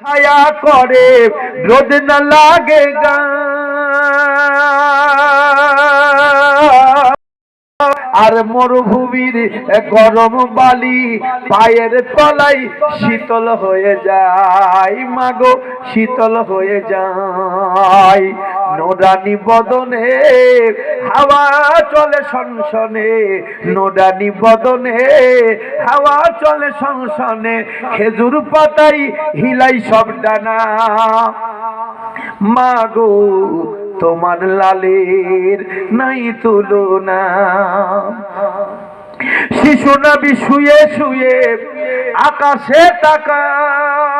ছায়া করে, রোদ না লাগে গা। আর মরুভূমির গরম বালি পায়ের তলাই শীতল হয়ে যায়। মাগো, শীতল হয়ে যায়। নোরানি বদনে, হাওয়া চলে সনসনে। নোরানি বদনে, হাওয়া চলে সনসনে। খেজুর পাতাই হিলাই সব ডানা। মাগো, তোমার লালের নাই তুলনা। শিশু নবী শুয়ে শুয়ে আকাশে তাকাই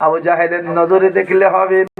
আবু জাহেদের নজরে দেখলে হবে